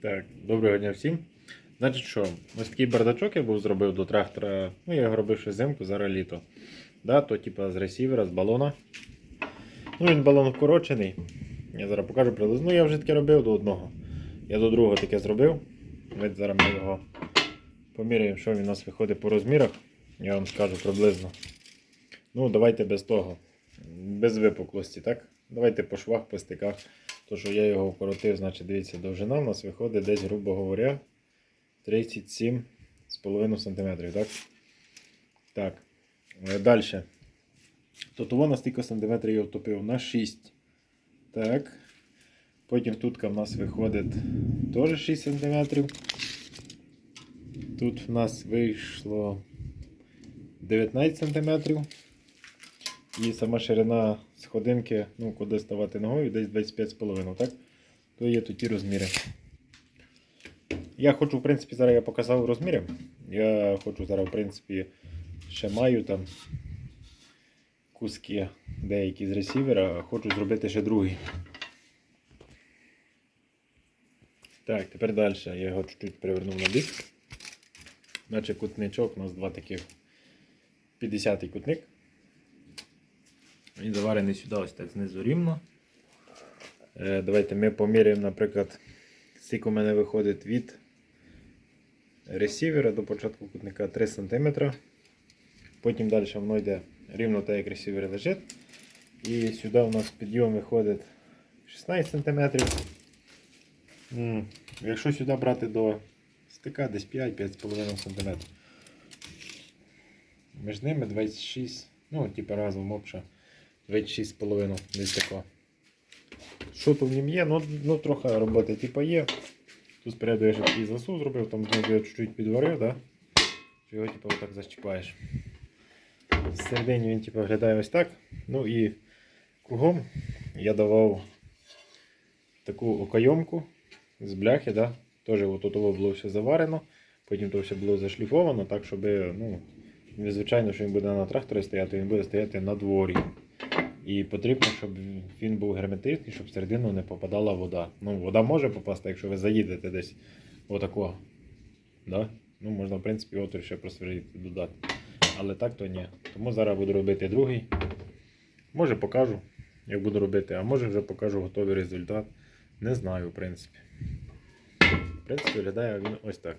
Так, доброго дня всім. Значить що, ось такий бардачок я був зробив до трактора. Ну, я його робив ще взимку, зараз літо. Да, то типа з ресівера, з балона. Ну, він балон вкорочений. Я зараз покажу приблизно. Ну, я вже таке робив до одного. Я до другого таке зробив. Давайте зараз ми його поміряємо, що він у нас виходить по розмірах. Я вам скажу приблизно. Ну, давайте без того. Без випуклості, так? Давайте по швах, по стиках. То, що я його вкоротив, значить, дивіться, довжина у нас виходить десь, грубо говоря, 37,5 см, так? Так. Далі. Тобто воно стільки сантиметрів я втопив на 6. Так. Потім тут в нас виходить теж 6 см. Тут в нас вийшло 19 см. І сама ширина сходинки, ну, куди ставати ногою, десь 25,5, так? То є ті розміри. Я хочу, в принципі, зараз я показав розміри. Я хочу зараз, в принципі, ще маю там куски деякі з ресівера, хочу зробити ще другий. Так, тепер далі. Я його чуть-чуть перевернув на бік. Наче кутничок, у нас два таких 50-й кутник. Він заварений сюди ось так знизу рівно. Е, давайте ми поміряємо, наприклад, скільки у мене виходить від ресівера до початку кутника 3 см. Потім далі воно йде рівно так, як ресівер лежить. І сюди у нас підйом виходить 16 см. Якщо сюди брати до стика десь 5-5,5 см. Між ними 26, ну, типу разом обша 26,5 десь тако. Що тут в нім є? Ну, ну трохи роботи типу є. Тут спереду я ще такий засув зробив, там знизу я чуть-чуть підварив, да? що його типу, отак защіпаєш. Всередині він типу, виглядає ось так. Ну і кругом я давав таку окайомку з бляхи, да? теж от було все заварено, потім то все було зашліфовано, так щоб, ну, звичайно, що він буде на тракторі стояти, він буде стояти на дворі. І потрібно, щоб він був герметичний, щоб всередину не попадала вода. Ну, вода може попасти, якщо ви заїдете десь отакого. Да? Ну, можна, в принципі, отвір ще просверлити додати. Але так то ні. Тому зараз буду робити другий. Може покажу, як буду робити, а може вже покажу готовий результат. Не знаю, в принципі. В принципі, виглядає він ось так.